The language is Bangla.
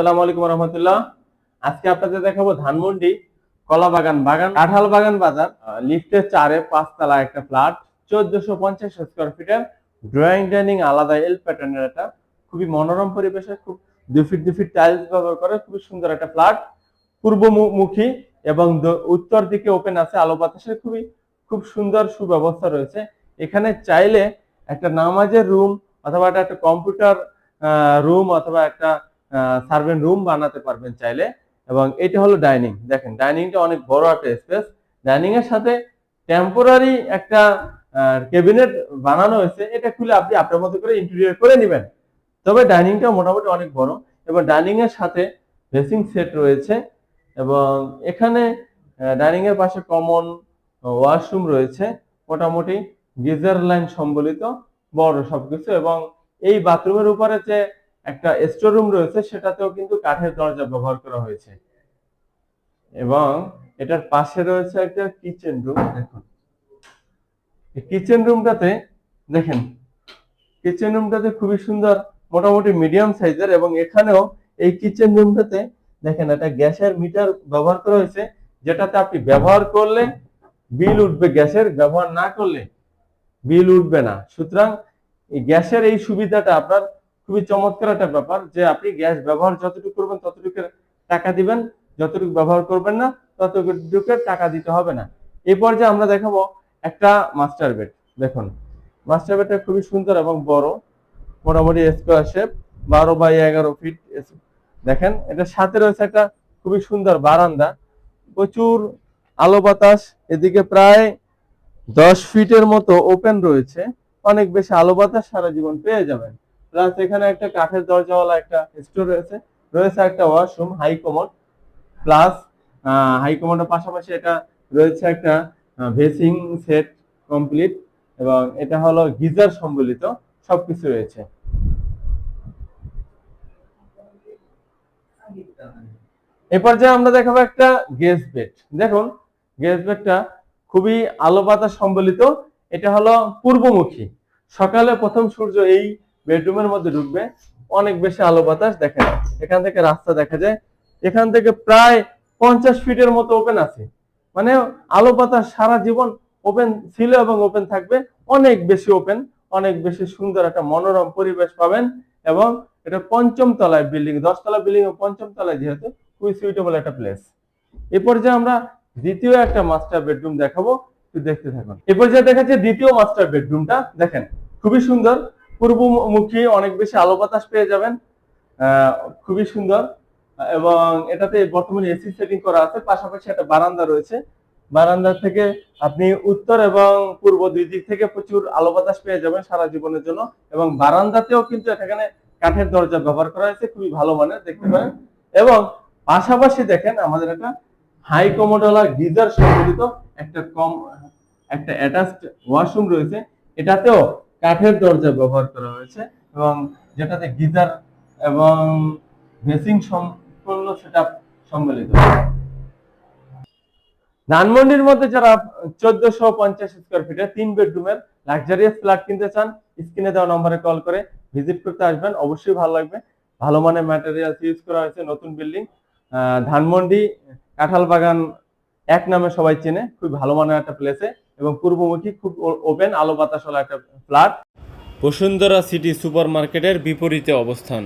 আসসালামু আলাইকুম আজকে আপনাদের দেখাবো ধানমন্ডি কলা বাগান বাগান কাঁঠাল বাগান বাজার লিফটের চারে পাঁচতলা একটা ফ্ল্যাট, চোদ্দশো পঞ্চাশ স্কোয়ার ফিটের ড্রয়িং ডাইনিং আলাদা এল প্যাটার্নের একটা, খুবই মনোরম পরিবেশে, খুব দু ফিট টাইলস ব্যবহার করে, খুবই সুন্দর একটা ফ্ল্যাট। পূর্বমুখী এবং উত্তর দিকে ওপেন আছে আলো বাতাসের খুবই, খুব সুন্দর সুব্যবস্থা রয়েছে। এখানে চাইলে একটা নামাজের রুম অথবা একটা কম্পিউটার রুম অথবা একটা সার্ভেন্ট রুম বানাতে পারবেন চাইলে। এবং এটা হলো ডাইনিং। দেখেন, ডাইনিংটা অনেক বড় একটা স্পেস। ডাইনিং এর সাথে টেম্পোরারি একটা ক্যাবিনেট বানানো হয়েছে। এটা খুলে আপনি আপনার মতো করে ইন্টেরিয়র করে নেবেন। তবে ডাইনিংটা মোটামুটি অনেক বড়। এবং ডাইনিং এর সাথে ড্রেসিং সেট রয়েছে। এবং এখানে ডাইনিং এর পাশে কমন ওয়াশরুম রয়েছে। মোটামুটি গিজার লাইন সম্বলিত বড় সবকিছু। এবং এই বাথরুমের উপরে যে একটা স্টোর রুম রয়েছে, সেটাতেও কিন্তু কাঠের দরজা ব্যবহার করা হয়েছে। এবং এটার পাশে রয়েছে একটা কিচেন রুম দেখুন। কিচেন রুমটাতে দেখেন কিচেন রুমটাতে খুবই সুন্দর, মোটামুটি মিডিয়াম সাইজের এবং এখানেও এই কিচেন রুমটাতে দেখেন, একটা গ্যাসের মিটার ব্যবহার করা হয়েছে, যেটাতে আপনি ব্যবহার করলে বিল উঠবে গ্যাসের, ব্যবহার না করলে বিল উঠবে না। সুতরাং গ্যাসের এই সুবিধাটা আপনার খুবই চমৎকার একটা ব্যাপার যে আপনি গ্যাস ব্যবহার যতটুকু করবেন ততটুকু টাকা দিবেন, যতটুকু ব্যবহার করবেন না ততটুকু টাকা দিতে হবে না। এই পর্যায়ে আমরা দেখাবো একটা মাস্টার বেড। দেখুন, মাস্টার বেডটা খুবই সুন্দর এবং বড়, মোটামুটি স্কোয়ার শেপ, বারো বাই এগারো ফিট দেখেন এটা সাথে রয়েছে একটা খুবই সুন্দর বারান্দা, প্রচুর আলো বাতাস, এদিকে প্রায় দশ ফিটের মতো ওপেন রয়েছে, অনেক বেশি আলো বাতাস সারা জীবন পেয়ে যাবেন। প্লাস এখানে একটা কাঠের দরজাওয়ালা একটা স্টোর রয়েছে। রয়েছে একটা washroom high commode plus high কমোডের পাশাপাশি এটা রয়েছে একটা ভেসিং সেট কমপ্লিট এবং এটা হলো গিজার সম্বলিত সবকিছু রয়েছে। এ পর্যায়ে আমরা দেখাবো একটা গেস্ট বেড দেখুন গেস্ট বেডটা খুবই আলো বাতাস সম্বলিত। এটা হলো পূর্বমুখী। সকালে প্রথম সূর্য এই বেডরুমের মধ্যে ঢুকবে, অনেক বেশি আলো বাতাস দেখেন। এখান থেকে রাস্তা দেখা যায়, এখান থেকে প্রায় পঞ্চাশ ফিটের মতো ওপেন আছে। মানে আলো বাতাস সারা জীবন ওপেন ছিল এবং ওপেন থাকবে, অনেক বেশি ওপেন অনেক বেশি সুন্দর একটা মনোরম পরিবেশ পাবেন এবং এটা পঞ্চম তলায় বিল্ডিং দশতলা বিল্ডিং ও পঞ্চম তলায় যেহেতু খুবই সুইটেবল একটা প্লেস এ পর্যায়ে আমরা দ্বিতীয় একটা মাস্টার বেডরুম দেখাবো, একটু দেখতে থাকুন। এ পর্যায়ে দেখাচ্ছে দ্বিতীয় মাস্টার বেডরুমটা দেখেন, খুবই সুন্দর। পূর্বমুখী অনেক বেশি আলো বাতাস পেয়ে যাবেন। খুবই সুন্দর। এবং এটাতে বর্তমানে এসি সেটিং করা আছে। পাশাপাশি একটা বারান্দা রয়েছে। বারান্দা থেকে আপনি উত্তর এবং পূর্ব দুই দিক থেকে প্রচুর আলো বাতাস পেয়ে যাবেন সারা জীবনের জন্য। এবং বারান্দাতেও কিন্তু এখানে কাঠের দরজা ব্যবহার করা হয়েছে। খুবই ভালো মানের, দেখতে পারেন। এবং পাশাপাশি দেখেন আমাদের একটা হাই কমোডোলা গিজার সম্বলিত একটা কম, একটা অ্যাটাচড ওয়াশরুম রয়েছে। এটাতেও কাঠের দরজা ব্যবহার করা হয়েছে এবং যেটাতে গিজার এবং বেসিং সম্পূর্ণ সেটা সম্মিলিত। ধানমন্ডির মধ্যে যারা চোদ্দশো পঞ্চাশ স্কোয়ার ফিটের তিন বেডরুমের লাক্সারিয়াস ফ্ল্যাট কিনতে চান, স্ক্রিনে দেওয়া নম্বরে কল করে ভিজিট করতে আসবেন। অবশ্যই ভালো লাগবে। ভালো মানের ম্যাটেরিয়াল ইউজ করা হয়েছে, নতুন বিল্ডিং ধানমন্ডি কাঁঠাল বাগান এক নামে সবাই চেনে। খুব ভালো মানের একটা প্লেসে এবং পূর্বমুখী খুব ওপেন আলো বাতাসওয়ালা একটা ফ্ল্যাট বসুন্ধরা সিটি সুপার মার্কেটের বিপরীতে অবস্থান।